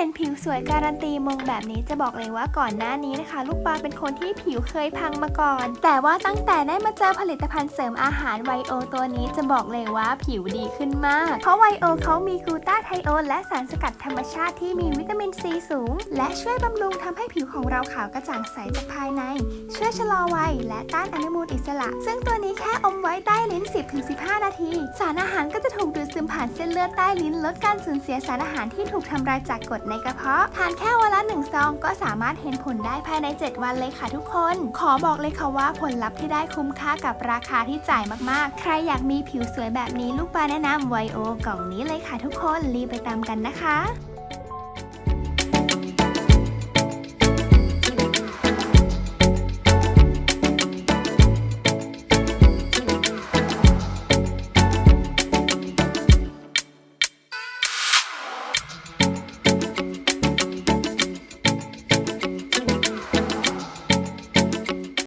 ห็นผิวสวยการันตีมงแบบนี้จะบอกเลยว่าก่อนหน้านี้นะคะ ลูกปลาเป็นคนที่ผิวเคยพังมาก่อน แต่ว่าตั้งแต่ได้มาเจอผลิตภัณฑ์เสริมอาหารไวโอตัวนี้จะบอกเลยว่าผิวดีขึ้นมาก เพราะไวโอเขามีกลูตาไทโอนและสารสกัดธรรมชาติที่มีวิตามินซีสูง และช่วยบำรุงทำให้ผิวของเราขาวกระจ่างใสจากภายใน ช่วยชะลอวัยและต้านอนุมูลอิสระ ซึ่งตัวนี้แค่อมไว้ใต้ลิ้น 10-15 นาที สารอาหารก็จะถูกดูดซึมผ่านเส้นเลือดใต้ลิ้น ลดการสูญเสียสารอาหารที่ถูกทำลายจากกรดในกระเพาะ ทานแค่วันละ1ซองก็สามารถเห็นผลได้ภายใน 7 วันเลยค่ะทุกคน ขอบอกเลยค่ะว่าผลลัพธ์ที่ได้คุ้มค่ากับราคาที่จ่ายมากๆ ใครอยากมีผิวสวยแบบนี้ลูกปลาแนะนำไวโอกล่องนี้เลยค่ะทุกคนรีบไปตามกันนะคะ